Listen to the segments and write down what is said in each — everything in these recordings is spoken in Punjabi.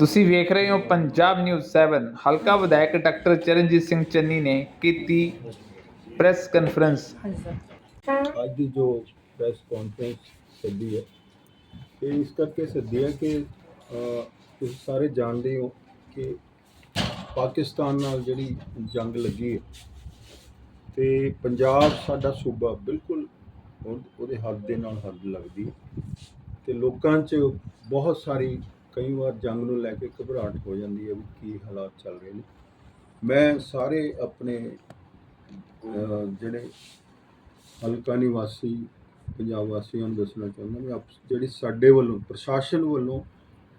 ਤੁਸੀਂ ਵੇਖ ਰਹੇ ਹੋ ਪੰਜਾਬ ਨਿਊਜ਼ 7 ਹਲਕਾ ਵਿਧਾਇਕ ਡਾਕਟਰ ਚਰਨਜੀਤ ਸਿੰਘ ਚੰਨੀ ਨੇ ਕੀਤੀ ਪ੍ਰੈਸ ਕਾਨਫਰੰਸ। ਅੱਜ ਦੀ ਜੋ ਪ੍ਰੈਸ ਕਾਨਫਰੰਸ ਸੱਦੀ ਹੈ ਇਹ ਇਸ ਕਰਕੇ ਸੱਦੀ ਹੈ ਕਿ ਅ, ਤੁਸੀਂ ਸਾਰੇ ਜਾਣਦੇ ਹੋ ਕਿ ਪਾਕਿਸਤਾਨ ਨਾਲ ਜਿਹੜੀ ਜੰਗ ਲੱਗੀ ਹੈ ਤੇ ਪੰਜਾਬ ਸਾਡਾ ਸੂਬਾ ਬਿਲਕੁਲ ਉਹ- ਉਹਦੇ ਹੱਦ ਦੇ ਨਾਲ ਹੱਦ ਲੱਗਦੀ ਹੈ ਤੇ ਲੋਕਾਂ 'ਚ ਬਹੁਤ ਸਾਰੀ ਕਈ ਵਾਰ ਜੰਗ ਨੂੰ ਲੈ ਕੇ ਘਬਰਾਹਟ ਹੋ ਜਾਂਦੀ ਹੈ ਵੀ ਕੀ ਹਾਲਾਤ ਚੱਲ ਰਹੇ ਨੇ। ਮੈਂ ਸਾਰੇ ਆਪਣੇ ਜਿਹੜੇ ਹਲਕਾ ਨਿਵਾਸੀ, ਪੰਜਾਬ ਵਾਸੀਆਂ ਨੂੰ ਦੱਸਣਾ ਚਾਹੁੰਦਾ ਵੀ ਆਪ, ਜਿਹੜੀ ਸਾਡੇ ਵੱਲੋਂ, ਪ੍ਰਸ਼ਾਸਨ ਵੱਲੋਂ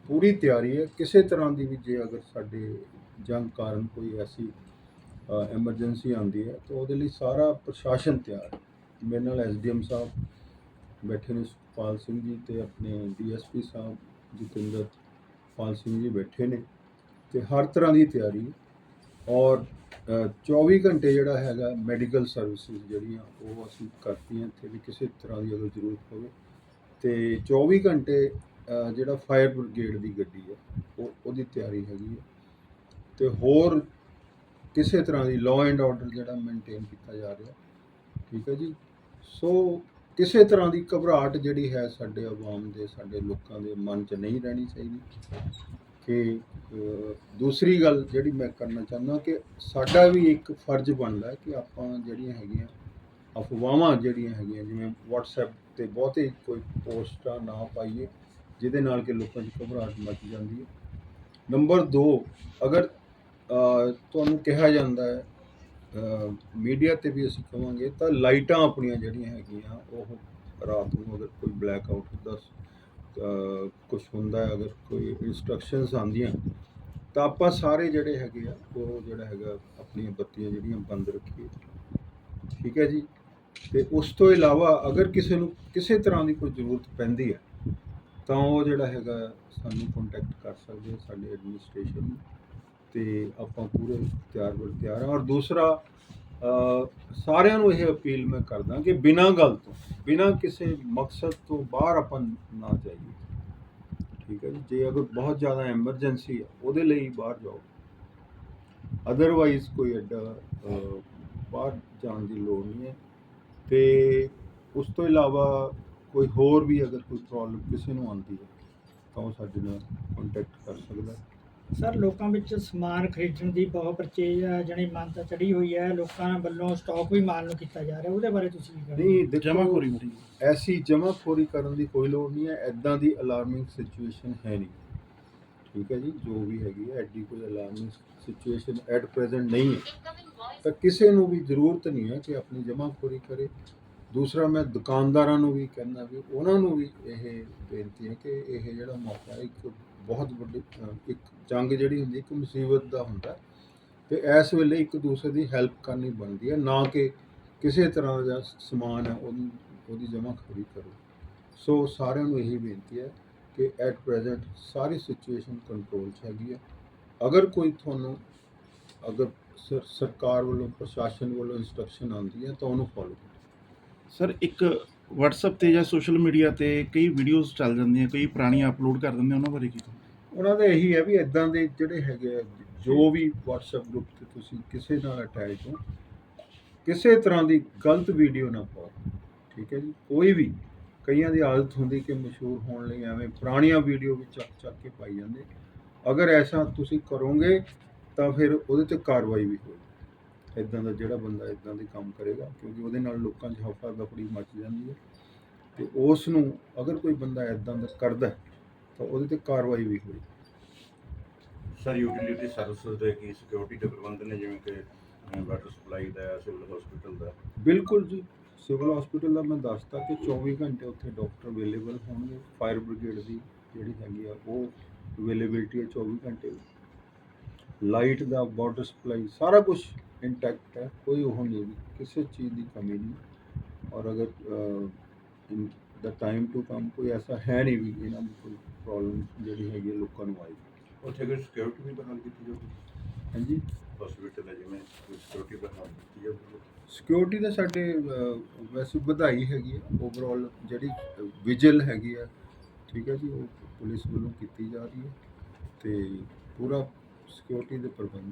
ਪੂਰੀ ਤਿਆਰੀ ਹੈ, ਕਿਸੇ ਤਰ੍ਹਾਂ ਦੀ ਵੀ ਜੇ ਅਗਰ ਸਾਡੇ ਜੰਗ ਕਾਰਨ ਕੋਈ ਐਸੀ ਐਮਰਜੈਂਸੀ ਆਉਂਦੀ ਹੈ, ਤਾਂ ਉਹਦੇ ਲਈ ਸਾਰਾ ਪ੍ਰਸ਼ਾਸਨ ਤਿਆਰ ਹੈ। ਮੇਰੇ ਨਾਲ ਐਸਡੀਐਮ ਸਾਹਿਬ ਬੈਠੇ ਨੇ, ਸੁਖਪਾਲ ਸਿੰਘ ਜੀ ਤੇ ਆਪਣੇ ਡੀਐਸਪੀ ਸਾਹਿਬ, ਜਤਿੰਦਰ ਪਾਲ ਸਿੰਘ ਜੀ ਬੈਠੇ ਨੇ ਤੇ ਹਰ ਤਰ੍ਹਾਂ ਦੀ ਤਿਆਰੀ ਔਰ ਅ, 24 ਘੰਟੇ ਜਿਹੜਾ ਹੈਗਾ ਮੈਡੀਕਲ ਸਰਵਿਸਿਜ਼ ਜਿਹੜੀਆਂ ਉਹ ਅਸੀਂ ਕਰਤੀਆਂ ਇੱਥੇ ਵੀ ਕਿਸੇ ਤਰ੍ਹਾਂ ਦੀ ਅਗਰ ਜ਼ਰੂਰਤ ਹੋਵੇ ਤੇ 24 ਘੰਟੇ ਜਿਹੜਾ ਫਾਇਰ ਬ੍ਰਿਗੇਡ ਦੀ ਗੱਡੀ ਹੈ ਉਹ ਉਹਦੀ ਤਿਆਰੀ ਹੈਗੀ ਹੈ। ਤੇ ਹੋਰ ਕਿਸੇ ਤਰ੍ਹਾਂ ਦੀ ਲਾਅ ਐਂਡ ਆਰਡਰ ਜਿਹੜਾ ਮੇਨਟੇਨ ਕੀਤਾ ਜਾ ਰਿਹਾ ਠੀਕ ਹੈ ਜੀ? ਸੋ ਕਿਸੇ ਤਰ੍ਹਾਂ ਦੀ ਘਬਰਾਹਟ ਜਿਹੜੀ ਹੈ ਸਾਡੇ ਆਵਾਮ ਦੇ, ਸਾਡੇ ਲੋਕਾਂ ਦੇ ਮਨ 'ਚ ਨਹੀਂ ਰਹਿਣੀ ਚਾਹੀਦੀ। ਕਿ ਦੂਸਰੀ ਗੱਲ ਜਿਹੜੀ ਮੈਂ ਕਰਨਾ ਚਾਹੁੰਦਾ ਕਿ ਸਾਡਾ ਵੀ ਇੱਕ ਫਰਜ਼ ਬਣਦਾ ਕਿ ਆਪਾਂ ਜਿਹੜੀਆਂ ਹੈਗੀਆਂ, ਅਫਵਾਹਾਂ ਜਿਹੜੀਆਂ ਹੈਗੀਆਂ, ਜਿਵੇਂ WhatsApp ਤੇ ਬਹੁਤੇ ਕੋਈ ਪੋਸਟਾਂ ਨਾ ਪਾਈਏ, ਜਿਹਦੇ ਨਾਲ ਕਿ ਲੋਕਾਂ 'ਚ ਘਬਰਾਹਟ ਮਚ ਜਾਂਦੀ ਹੈ। ਨੰਬਰ 2 ਅਗਰ ਤੁਹਾਨੂੰ ਕਿਹਾ ਜਾਂਦਾ ਹੈ ਮੀਡੀਆ ਤੇ ਵੀ ਅਸੀਂ ਕਹਾਂਗੇ ਤਾਂ ਲਾਈਟਾਂ ਆਪਣੀਆਂ ਜਿਹੜੀਆਂ ਹੈਗੀਆਂ, ਉਹ ਰਾਤ ਨੂੰ ਅਗਰ ਕੋਈ ਬਲੈਕ ਆਊਟ ਹੁੰਦਾ ਕੁਝ ਹੁੰਦਾ ਅਗਰ ਕੋਈ ਇਨਸਟਰਕਸ਼ਨਸ ਆਉਂਦੀਆਂ, ਤਾਂ ਆਪਾਂ ਸਾਰੇ ਜਿਹੜੇ ਹੈਗੇ ਆ, ਉਹ ਜਿਹੜਾ ਹੈਗਾ, ਆਪਣੀਆਂ ਬੱਤੀਆਂ ਜਿਹੜੀਆਂ ਬੰਦ ਰੱਖੀਏ। ਠੀਕ ਹੈ ਜੀ? ਤੇ ਉਸ ਤੋਂ ਇਲਾਵਾ ਅਗਰ ਕਿਸੇ ਨੂੰ ਕਿਸੇ ਤਰ੍ਹਾਂ ਦੀ ਕੋਈ ਜ਼ਰੂਰਤ ਪੈਂਦੀ ਹੈ, ਤਾਂ ਉਹ ਜਿਹੜਾ ਹੈਗਾ, ਸਾਨੂੰ ਕੰਟੈਕਟ ਕਰ ਸਕਦੇ ਸਾਡੇ ਐਡਮਿਨਿਸਟ੍ਰੇਸ਼ਨ ਨੂੰ। ਤੇ ਆਪਾਂ ਪੂਰੇ ਤਿਆਰ ਬਰ ਤਿਆਰ ਹਾਂ ਔਰ ਦੂਸਰਾ ਸਾਰਿਆਂ ਨੂੰ ਇਹ ਅਪੀਲ ਮੈਂ ਕਰਦਾ ਕਿ ਬਿਨਾਂ ਗੱਲ ਤੋਂ, ਬਿਨਾਂ ਕਿਸੇ ਮਕਸਦ ਤੋਂ ਬਾਹਰ ਆਪਾਂ ਨਾ ਜਾਈਏ। ਠੀਕ ਹੈ ਜੀ? ਜੇ ਅਗਰ ਬਹੁਤ ਜ਼ਿਆਦਾ ਐਮਰਜੈਂਸੀ ਆ, ਉਹਦੇ ਲਈ ਬਾਹਰ ਜਾਓ। ਅਦਰਵਾਈਜ਼ ਕੋਈ ਐਡਾ ਬਾਹਰ ਜਾਣ ਦੀ ਲੋੜ ਨਹੀਂ ਹੈ। ਤੇ ਉਸ ਤੋਂ ਇਲਾਵਾ ਕੋਈ ਹੋਰ ਵੀ ਅਗਰ ਕੋਈ ਪ੍ਰੋਬਲਮ ਕਿਸੇ ਨੂੰ ਆਉਂਦੀ ਹੈ, ਤਾਂ ਉਹ ਸਾਡੇ ਨਾਲ ਕੰਟੈਕਟ ਕਰ ਸਕਦਾ ਹੈ। ਸਰ ਲੋਕਾਂ ਵਿੱਚ ਸਮਾਨ ਖਰੀਦਣ ਦੀ ਬਹੁਤ ਪਰਚੇਜ ਜਣੀ ਮੰਨਤਾ ਚੜੀ ਹੋਈ ਹੈ। ਲੋਕਾਂ ਵੱਲੋਂ ਸਟਾਕ ਵੀ ਮਾਲ ਨੂੰ ਕੀਤਾ ਜਾ ਰਿਹਾ। ਉਹਦੇ ਬਾਰੇ ਤੁਸੀਂ ਕੀ ਕਹਿੰਦੇ ਨਹੀਂ ਜਮਾਖੋਰੀ ਹੋ ਰਹੀ ਐਸੀ ਜਮਾਖੋਰੀ ਕਰਨ ਦੀ ਕੋਈ ਲੋੜ ਨਹੀਂ ਹੈ। ਐਦਾਂ ਦੀ ਅਲਾਰਮਿੰਗ ਸਿਚੁਏਸ਼ਨ ਹੈ ਨਹੀਂ। ਠੀਕ ਹੈ ਜੀ ਜੋ ਵੀ ਹੈਗੀ ਹੈ ਐਡੀ ਕੋਈ ਅਲਾਰਮਿੰਗ ਸਿਚੁਏਸ਼ਨ ਐਟ ਪ੍ਰੈਜ਼ੈਂਟ ਨਹੀਂ ਹੈ। ਤਾਂ ਕਿਸੇ ਨੂੰ ਵੀ ਜ਼ਰੂਰਤ ਨਹੀਂ ਹੈ ਕਿ ਆਪਣੀ ਜਮਾਖੋਰੀ ਕਰੇ। ਦੂਸਰਾ ਮੈਂ ਦੁਕਾਨਦਾਰਾਂ ਨੂੰ ਵੀ ਕਹਿੰਦਾ ਵੀ ਉਹਨਾਂ ਨੂੰ ਵੀ ਇਹ ਬੇਨਤੀ ਹੈ ਕਿ ਇਹ ਜਿਹੜਾ ਮੌਕਾ ਇੱਕ ਬਹੁਤ ਵੱਡੀ ਇੱਕ ਜੰਗ ਜਿਹੜੀ ਹੁੰਦੀ, ਇੱਕ ਮੁਸੀਬਤ ਦਾ ਹੁੰਦਾ ਤੇ ਇਸ ਵੇਲੇ ਇੱਕ ਦੂਸਰੇ ਦੀ ਹੈਲਪ ਕਰਨੀ ਬਣਦੀ ਹੈ, ਨਾ ਕਿ ਕਿਸੇ ਤਰ੍ਹਾਂ ਦਾ ਸਮਾਨ ਹੈ ਉਹਦੀ ਉਹਦੀ ਜਮਾਖੋਰੀ ਕਰੋ। ਸੋ ਸਾਰਿਆਂ ਨੂੰ ਇਹੀ ਬੇਨਤੀ ਹੈ ਕਿ ਐਟ ਪ੍ਰੈਜ਼ੈਂਟ ਸਾਰੀ ਸਿਚੁਏਸ਼ਨ ਕੰਟਰੋਲ 'ਚ ਹੈਗੀ ਹੈ। ਅਗਰ ਕੋਈ ਤੁਹਾਨੂੰ, ਅਗਰ ਸਰ- ਸਰਕਾਰ ਵੱਲੋਂ, ਪ੍ਰਸ਼ਾਸਨ ਵੱਲੋਂ ਇਨਸਟਰਕਸ਼ਨ ਆਉਂਦੀ ਹੈ ਤਾਂ ਉਹਨੂੰ ਫੋਲੋ ਕਰੋ। ਸਰ ਇੱਕ WhatsApp ਤੇ ਜਾਂ ਸੋਸ਼ਲ ਮੀਡੀਆ ਤੇ ਕਈ ਵੀਡੀਓਜ਼ ਚੱਲ ਜਾਂਦੀਆਂ ਕਈ ਪੁਰਾਣੀਆਂ ਅਪਲੋਡ ਕਰ ਦਿੰਦੇ ਉਹਨਾਂ ਬਾਰੇ ਕੀ ਕਹੋ ਉਹਨਾਂ ਦਾ ਇਹੀ ਹੈ ਵੀ ਇਦਾਂ ਦੇ ਜਿਹੜੇ ਹੈਗੇ ਆ, ਜੋ ਵੀ WhatsApp ਗਰੁੱਪ ਤੇ ਤੁਸੀਂ ਕਿਸੇ ਨਾਲ ਅਟੈਚ ਹੋ ਕਿਸੇ ਤਰ੍ਹਾਂ ਦੀ ਗਲਤ ਵੀਡੀਓ ਨਾ ਪਾਓ ਠੀਕ ਹੈ ਜੀ? ਕੋਈ ਵੀ ਕਈਆਂ ਦੀ ਆਦਤ ਹੁੰਦੀ ਕਿ ਮਸ਼ਹੂਰ ਹੋਣ ਲਈ ਐਵੇਂ ਪੁਰਾਣੀਆਂ ਵੀਡੀਓ ਵੀ ਚੱਕ ਚੱਕ ਕੇ ਪਾਈ ਜਾਂਦੇ। ਅਗਰ ਐਸਾ ਤੁਸੀਂ ਕਰੋਗੇ ਤਾਂ ਫਿਰ ਉਹਦੇ ਤੇ ਕਾਰਵਾਈ ਵੀ ਹੋਏਗੀ। ਇਦਾਂ ਦਾ ਜਿਹੜਾ ਬੰਦਾ ਇਦਾਂ ਦੇ ਕੰਮ ਕਰੇਗਾ ਕਿਉਂਕਿ ਉਹਦੇ ਨਾਲ ਲੋਕਾਂ 'ਚ ਹਫਾ ਦਫੜੀ ਮਚ ਜਾਂਦੀ ਹੈ। ਤੇ ਉਸ ਨੂੰ ਅਗਰ ਕੋਈ ਬੰਦਾ ਇਦਾਂ ਦਾ ਕਰਦਾ ਤਾਂ ਉਹਦੇ ਤੇ ਕਾਰਵਾਈ ਵੀ ਹੋਏਗੀ। ਸਰ ਯੂਟਿਲਿਟੀ ਸਰਵਿਸਿਜ਼ ਦੇ ਕੀ ਸਿਕਿਉਰਿਟੀ ਦੇ ਪ੍ਰਬੰਧ ਨੇ? ਜਿਵੇਂ ਕਿ ਵਾਟਰ ਸਪਲਾਈ ਦਾ ਸਿਵਲ ਹਸਪੀਟਲ ਦਾ। ਬਿਲਕੁਲ ਜੀ। ਸਿਵਲ ਹਸਪੀਟਲ ਦਾ ਮੈਂ ਦੱਸਤਾ ਕਿ 24 ਘੰਟੇ ਉੱਥੇ ਡਾਕਟਰ ਅਵੇਲੇਬਲ ਹੋਣਗੇ। ਫਾਇਰ ਬ੍ਰਿਗੇਡ ਦੀ ਜਿਹੜੀ ਹੈਗੀ ਆ ਉਹ ਅਵੇਲੇਬਿਲਟੀ ਹੈ 24 ਘੰਟੇ ਲਾਈਟ ਦਾ ਵਾਟਰ ਸਪਲਾਈ ਸਾਰਾ ਕੁਝ ਇੰਟੈਕਟ ਹੈ ਕੋਈ ਉਹ ਨਹੀਂ ਕਿਸੇ ਚੀਜ਼ ਦੀ ਕਮੀ ਨਹੀਂ। ਔਰ ਅਗਰ ਦਾ ਟਾਈਮ ਟੂ ਕਮ ਕੋਈ ਐਸਾ ਹੈ ਨਹੀਂ ਵੀ ਇਹਨਾਂ ਦੀ ਕੋਈ ਪ੍ਰੋਬਲਮ ਜਿਹੜੀ ਹੈਗੀ ਲੋਕਾਂ ਨੂੰ ਆਈ ਉੱਥੇ ਕੋਈ ਸਿਕਿਉਰਿਟੀ ਵੀ ਬਹਾਲ ਕੀਤੀ ਜਾਊਗੀ? ਹਾਂਜੀ? ਹਸਪੀਟਲ ਹੈ ਜਿਵੇਂ ਸਿਕਿਉਰਿਟੀ ਬਹਾਲ ਕੀਤੀ ਜਾਊਗੀ। ਸਿਕਿਉਰਿਟੀ ਦਾ ਸਾਡੇ ਵੈਸੇ ਵਧਾਈ ਹੈਗੀ ਹੈ। ਓਵਰਆਲ ਜਿਹੜੀ ਵਿਜਲ ਹੈਗੀ ਹੈ ਠੀਕ ਹੈ ਜੀ ਉਹ ਪੁਲਿਸ ਵੱਲੋਂ ਕੀਤੀ ਜਾ ਰਹੀ ਹੈ। ਤੇ ਪੂਰਾ ਸਿਕਿਉਰਿਟੀ ਦੇ ਪ੍ਰਬੰਧ